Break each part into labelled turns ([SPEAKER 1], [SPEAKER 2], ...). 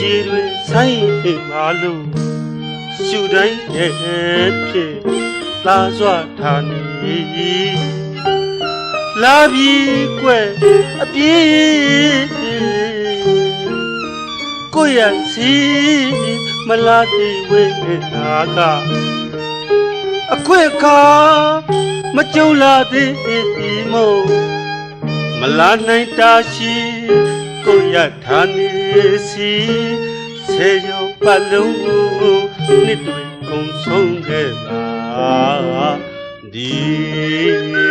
[SPEAKER 1] ကြီးတွေဆိုင်အိမ်ပါလို့ရှူတိုင်းရဲ့ဖြစ်လာစွာထားနေလာပြီးကွယ်အပြေးကိုရစီမလာတိဝေနာကအခွင့်အခါမကြုံလာသေးဒီမို့မလာနိုင်တာရှိ ကိုရထားနေစီဆေရောပတ်လုံးနှစ်တွေကုန်ဆုံးခဲ့ပါဒီ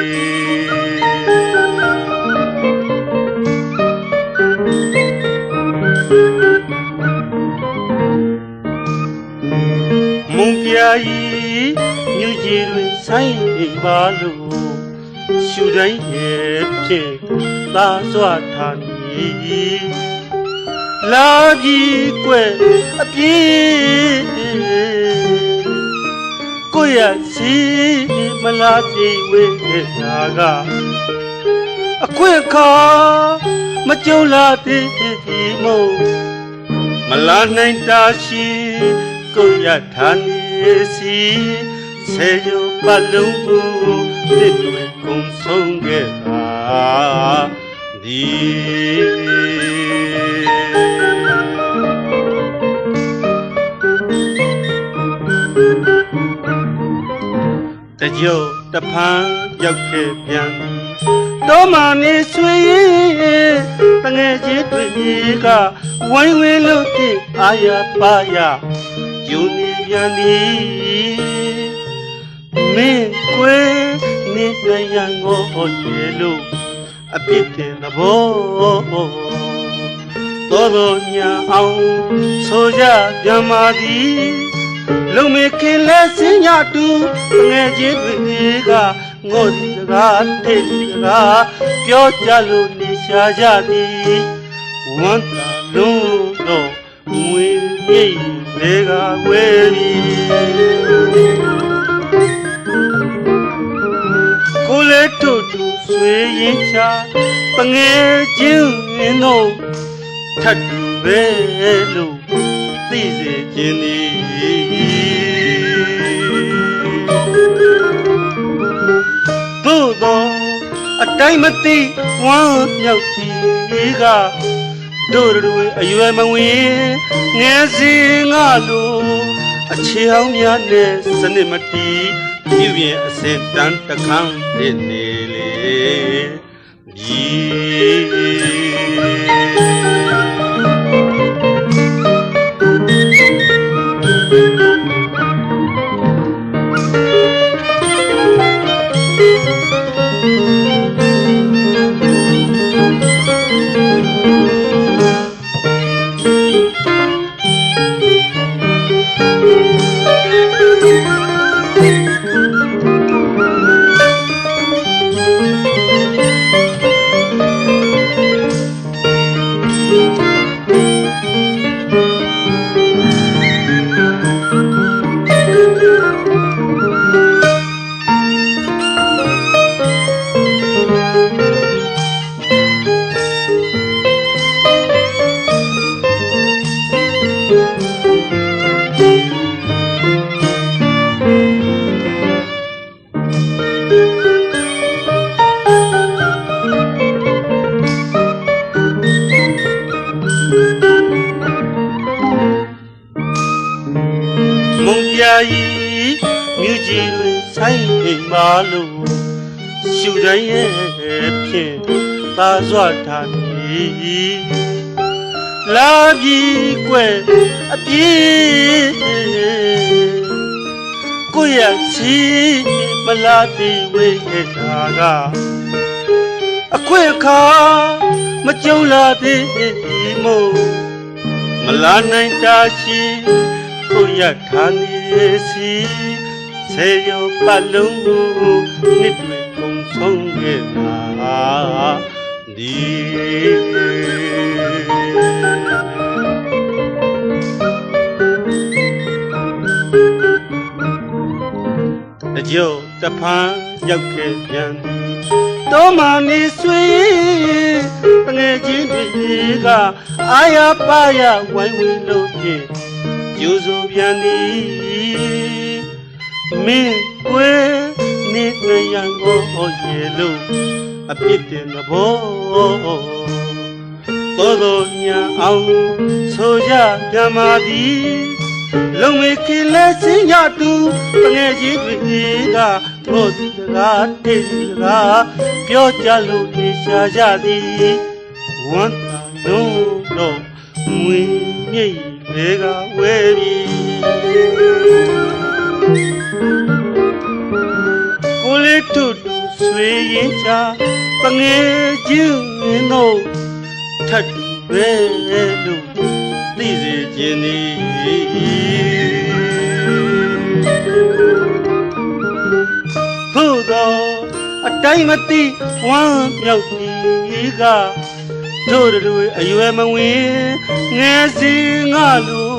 [SPEAKER 1] မုံပြာကြီးညူကြီးတွေဆိုင်နေပါလို့ရှူတိုင်းရဲ့ဖြစ်သာစွာထားနေ လာပြီးကွယ်အပြေးကိုရစီမလာပြေဝေးနာကအခွင့်အခါမကြုံလာသေးဒီမို့မလာနိုင်တာရှိကိုရထားနေစီဆေရောပတ်လုံးကိုတစ်တွေ တကြိုတဖန်ရောက်ခဲ့ပြန်တော့မနေဆွေရင်တငယ်ချင်းတွေကဝိုင်းဝန်းလို့ဖြစ်အာရပါရယူနေပြန်သည်မင်းကွယ်နေပြန်ရန်ကိုဟောတယ်လို့အပြစ်တင်သဘောတော်တော်ညာအောင်ဆိုကြပြန်ပါသည် လုံမေခင်လဲစင်ညတူငယ်ချင်းတွေကငိုဒီစကားတိတ်စကားပြောကြလို့နေရှာကြသည်ဝမ်းသာလုံးတော့ငွေမြိတ်တွေကဝဲပြီကိုလေတို့တူဆွေရင်ချပငယ်ချင်းတို့ထတ်တူပဲလို့သိစေခြင်းသည် သို့သောအတိုင်းမသိဝမ်းမြောက်ကြီးကတို့တွေအရွယ်မဝင်ငယ်စဉ်ငါလိုအခြေအောင်များနဲ့စနစ်မတီးပြုရင်အစင်တန်းတခန်းဖြစ်နေလေဒီမုံ ပြာကြီးမြူကြီးတွေဆိုင်အိမ်ပါလို့ရှူတိုင်းရဲ့ဖြင့်သာစွာထားနေလာပြီးကွယ်အပြေးကိုရစီမလာတိဝေခဲ့တာကအခွင့်အခါမကြုံလာသေးဒီမို့မလာနိုင်တာရှိ ကိုရထားနေစီဆေရောပတ်လုံးကိုနှစ်တွေကုန်ဆုံးခဲ့တာဒီတကြိုတဖန်ရောက်ခဲ့ပြန်သည်တော်မနေဆွေတငယ်ချင်းတွေကအာရပါရဝိုင်းဝန်းလို့ဖြင့် ယူစုပြန်သည်မင်းကွယ်နေနရန်ကိုရေလို့အပြစ်တင်သဘောတော်တော်ညာအောင်ဆိုကြကြမှာသည်လုံမေခင်လဲစင်ရတူတငယ်ချင်းတွေကဘောဒီစကားတေးစကားပြောကြလို့နေရှာကြသည်ဝမ်းသာလုံးတော့မွေမြိတ် တွေကဝဲပြီကိုလေးတူတူဆွေရင်ချတငယ်ချင်းတို့ထပ်တူပဲလို့သိစေခြင်းသည်ထို့သောအတိုင်းမသိဝမ်းမြောက်သည်က တို့တို့အရွယ်မဝင်ငယ်စဉ်ငါလို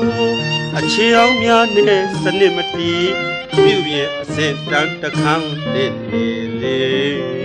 [SPEAKER 1] အခြေအောင်များနဲ့စနစ်မတီးပြုပြအစင်တန်းတခန်းတဲ့လေ